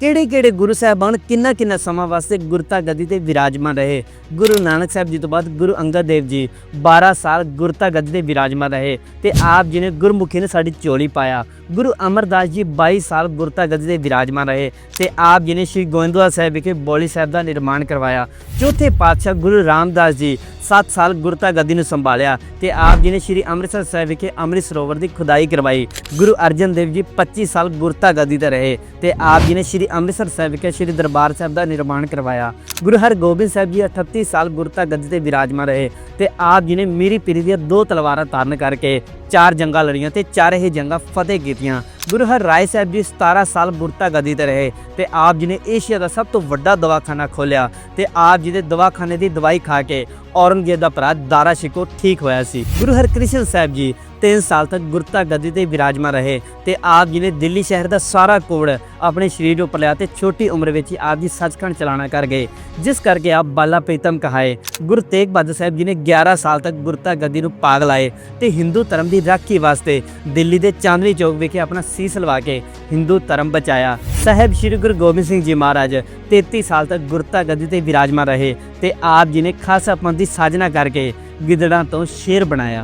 ਕਿਹੜੇ ਕਿਹੜੇ ਗੁਰੂ ਸਾਹਿਬਾਨ ਕਿੰਨਾ ਕਿੰਨਾ ਸਮਾਂ ਵਾਸਤੇ ਗੁਰਤਾ ਗੱਦੀ ਤੇ ਵਿਰਾਜਮਾਨ ਰਹੇ? ਗੁਰੂ ਨਾਨਕ ਸਾਹਿਬ ਜੀ ਤੋਂ ਬਾਅਦ ਗੁਰੂ ਅੰਗਦ ਦੇਵ ਜੀ 12 ਸਾਲ ਗੁਰਤਾ ਗੱਦੀ ਤੇ ਵਿਰਾਜਮਾਨ ਰਹੇ ਤੇ ਆਪ ਜੀ ਨੇ ਗੁਰਮੁਖੀ ਨੇ ਸਾਡੀ ਚੋਲੀ ਪਾਇਆ। ਗੁਰੂ ਅਮਰਦਾਸ ਜੀ 22 ਸਾਲ ਗੁਰਤਾ ਗੱਦੀ ਤੇ ਵਿਰਾਜਮਾਨ ਰਹੇ ਤੇ ਆਪ ਜੀ ਨੇ ਸ਼੍ਰੀ ਗੋਇੰਦਵਾਲ ਸਾਹਿਬ ਵਿਖੇ ਬੋਲੀ ਸਾਹਿਬ ਦਾ ਨਿਰਮਾਣ ਕਰਵਾਇਆ। ਚੌਥੇ ਪਾਤਸ਼ਾਹ ਗੁਰੂ ਰਾਮਦਾਸ ਜੀ 7 ਸਾਲ ਗੁਰਤਾ ਗੱਦੀ ਨੂੰ ਸੰਭਾਲਿਆ ਤੇ ਆਪ ਜੀ ਨੇ ਸ਼੍ਰੀ ਅੰਮ੍ਰਿਤਸਰ ਸਾਹਿਬ ਵਿਖੇ ਅੰਮ੍ਰਿਤ ਸਰੋਵਰ ਦੀ ਖੁਦਾਈ ਕਰਵਾਈ। ਗੁਰੂ ਅਰਜਨ ਦੇਵ ਜੀ 25 ਸਾਲ ਗੁਰਤਾ ਗੱਦੀ ਤੇ ਰਹੇ ਤੇ ਆਪ ਜੀ ਨੇ ਸ਼੍ਰੀ ਅੰਮ੍ਰਿਤਸਰ ਸਾਹਿਬ ਵਿਖੇ ਸ਼੍ਰੀ ਦਰਬਾਰ ਸਾਹਿਬ ਦਾ ਨਿਰਮਾਣ ਕਰਵਾਇਆ। ਗੁਰੂ ਹਰਗੋਬਿੰਦ ਸਾਹਿਬ ਜੀ 38 ਸਾਲ ਗੁਰਤਾ ਗੱਦੀ ਤੇ ਵਿਰਾਜਮਾਨ ਰਹੇ ਤੇ ਆਪ ਜੀ ਨੇ ਮੀਰੀ ਪੀਰੀ ਦੀਆਂ ਦੋ ਤਲਵਾਰਾਂ ਤਾਰਨ ਕਰਕੇ ਚਾਰ ਜੰਗਾਂ ਲੜੀਆਂ ਤੇ ਚਾਰੇ ਹੀ ਜੰਗਾਂ ਫਤਿਹ ਕੀਤੀਆਂ। ਗੁਰੂ ਹਰ ਰਾਏ ਸਾਹਿਬ ਜੀ 17 ਸਾਲ ਗੁਰਤਾ ਗੱਦੀ ਤੇ ਰਹੇ ਤੇ ਆਪ ਜੀ ਨੇ ਏਸ਼ੀਆ ਦਾ ਸਭ ਤੋਂ ਵੱਡਾ ਦਵਾਖਾਨਾ ਖੋਲ੍ਹਿਆ ਤੇ ਆਪ ਜੀ ਦੇ ਦਵਾਖਾਨੇ ਦੀ ਦਵਾਈ ਖਾ ਕੇ ਔਰੰਗਜ਼ੇਬ ਦਾ ਭਰਾ ਦਾਰਾ ਸ਼ਿਕੋ ਠੀਕ ਹੋਇਆ ਸੀ। ਗੁਰੂ ਹਰਕ੍ਰਿਸ਼ਨ ਸਾਹਿਬ ਜੀ 3 ਸਾਲ ਤੱਕ ਗੁਰਤਾ ਗੱਦੀ ਤੇ ਵਿਰਾਜਮਾਨ ਰਹੇ ਤੇ ਆਪ ਜੀ ਨੇ ਦਿੱਲੀ ਸ਼ਹਿਰ ਦਾ ਸਾਰਾ ਕੋੜ ਆਪਣੇ ਸਰੀਰ ਉੱਪਰ ਲਿਆ ਤੇ ਛੋਟੀ ਉਮਰ ਵਿੱਚ ਹੀ ਆਪ ਜੀ ਸੱਚਖੰਡ ਚਲਾਣਾ ਕਰ ਗਏ। ਜਿਸ ਕਰਕੇ ਆਪ ਬਾਲਾ ਪ੍ਰੀਤਮ ਕਹਾਏ, ਗੁਰੂ ਤੇਗ ਬਹਾਦਰ ਸਾਹਿਬ ਜੀ ਨੇ 11 ਸਾਲ ਤੱਕ ਗੁਰਤਾ ਗੱਦੀ ਨੂੰ ਪਾਗ ਲਾਏ ਤੇ ਹਿੰਦੂ ਧਰਮ ਦੀ ਰਾਖੀ ਵਾਸਤੇ ਦਿੱਲੀ ਦੇ ਚਾਂਦਨੀ ਚੌਕ ਵਿਖੇ ਆਪਣਾ ਸੀਸ ਲਵਾ ਕੇ ਹਿੰਦੂ ਧਰਮ ਬਚਾਇਆ। ਸਾਹਿਬ ਸ੍ਰੀ ਗੁਰੂ ਗੋਬਿੰਦ ਸਿੰਘ ਜੀ ਮਹਾਰਾਜ 33 ਸਾਲ ਤੱਕ ਗੁਰਤਾ ਗੱਦੀ ਤੇ ਵਿਰਾਜਮਾਨ ਰਹੇ ਤੇ ਆਪ ਜੀ ਨੇ ਖਾਲਸਾ ਪੰਥ ਦੀ ਸਾਜਨਾ ਕਰਕੇ ਗਿੱਦੜਾਂ ਤੋਂ ਸ਼ੇਰ ਬਣਾਇਆ।